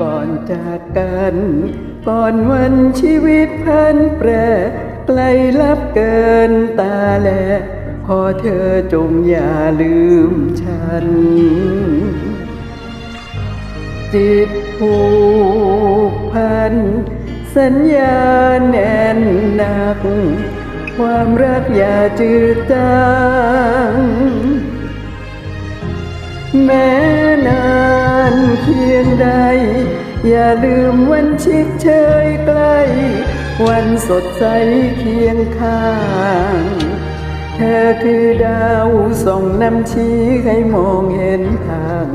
ก่อนจากกัน ก่อนวันชีวิตพันแปรไกลลับเกินตาแล ขอเธอจงอย่าลืมฉัน จิตผูกพัน สัญญาแน่นหนัก ความรักอย่าจืดจาง พียงใด อย่าลืมวันชิดเชยใกล้ วันสดใสเคียงข้าง เธอคือดาวส่องนำชี้ให้มองเห็นทาง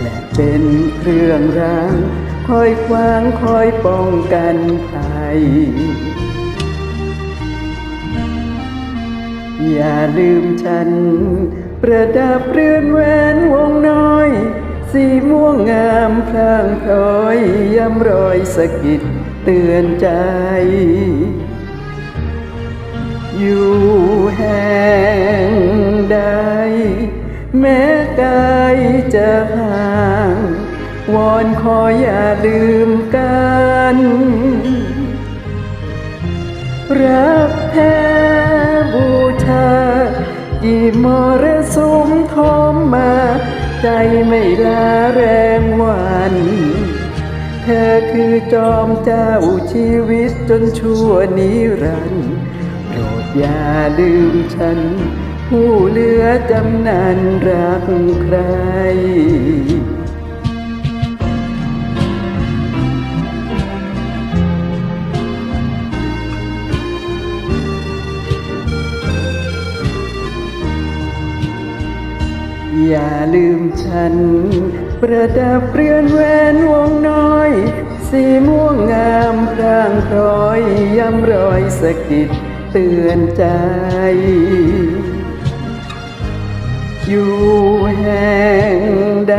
และเป็นเครื่องรางคอยคว้างคอยป้องกันภัยอย่าลืมฉัน ประดับเรือนแหวนวงน้อย สีม่วงงามพลางพลอยย้ำรอยสะกิดเตือนใจ อยู่แห่งใด แม้กายจะห่าง วอนขออย่าลืมกัน รักแท้บูชากี่มรสุม ใจไม่ลาแรงวันเธอคือจอมเจ้าชีวิตจนชั่วนิรันดร์โปรดอย่าลืมฉัน ผู้เหลือจำนานรักใคร อย่าลืมฉัน ประดับเรือนแหวนวงน้อย สีม่วงงามร่างรอยย้ำรอยสะกิดเตือนใจ อยู่แห่งใด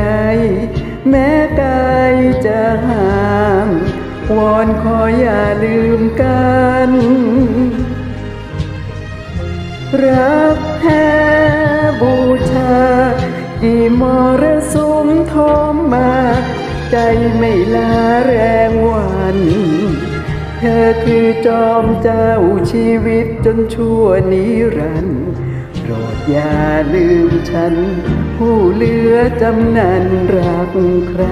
แม้กายจะห่างวอนขออย่าลืมกัน รักแท ใจไม่ลาแรงวัน เธอคือจอมเจ้าชีวิตจนชั่วนิรันดร์โปรดอย่าลืมฉัน ผู้เหลือจำนันรักใคร